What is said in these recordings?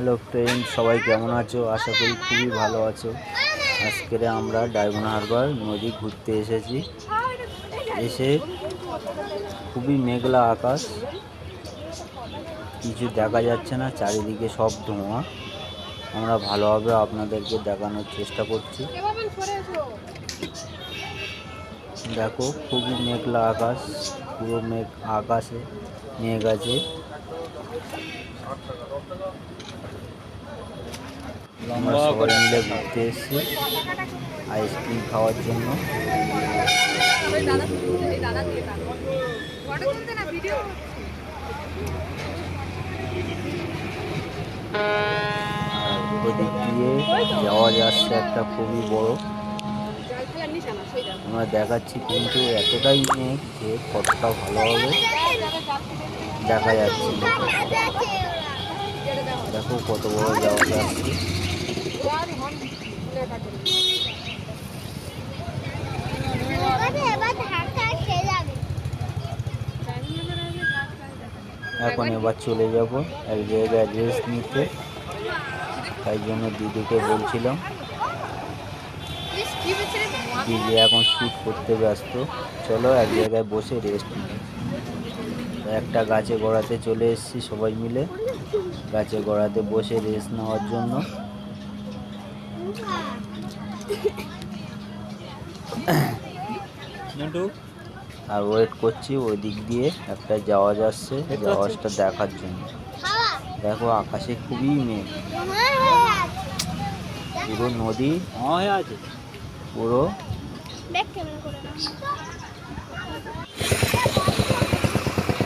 Hello friend, সবাই কেমন আছো? আশা করি খুবই ভালো আছো। আজকের আমরা ডায়মন্ড হারবার নদী ঘুরতে এসেছি। এসে খুবই মেঘলা আকাশ। কিছু দেখা যাচ্ছে না, চারিদিকে সব ধোঁয়া। আমরা ভালোভাবে আপনাদেরকে দেখানোর চেষ্টা করছি। দেখো, খুবই মেঘলা আকাশ, পুরো মেঘ, আকাশে মেঘ আছে। আমরা সবাই মিলে ঘুরতে এসেছি আইসক্রিম খাওয়ার জন্য। ওদিক যাওয়া যাচ্ছে একটা খুবই বড়। আমরা দেখাচ্ছি কিন্তু এতটাই নেই যে কতটা ভালো হবে। দেখা যাচ্ছে। দেখো কত বড় যাওয়া যাচ্ছে। এখন এবার চলে যাব এক জায়গায় রেস্ট নিতে। তাই জন্য দিদিকে বলছিলাম, দিদি এখন শ্যুট করতে ব্যস্ত। চলো এক জায়গায় বসে রেস্ট নিই। একটা গাছে গোড়াতে চলে এসেছি সবাই মিলে। গাছে গোড়াতে বসে রেস্ট নেওয়ার জন্য। আর ওয়েট করছি ওই দিক দিয়ে একটা জাহাজ আসছে জাহাজটা দেখার জন্য। দেখো আকাশে খুবই মেঘ। পুরো নদী আছে। পুরো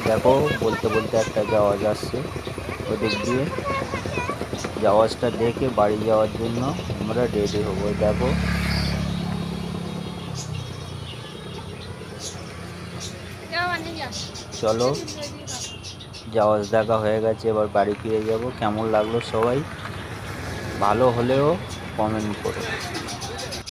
দেখো বলতে বলতে একটা জাহাজ আসছে ওদিক দিয়ে। জাহাজটা দেখে বাড়ি যাওয়ার জন্য আমরা রেডি হব। দেখো। চলো যাওয়াজ দেখা হয়ে গেছে, এবার বাড়ি ফিরে যাব। কেমন লাগল সবাই? ভালো হলেও কমেন্ট করো।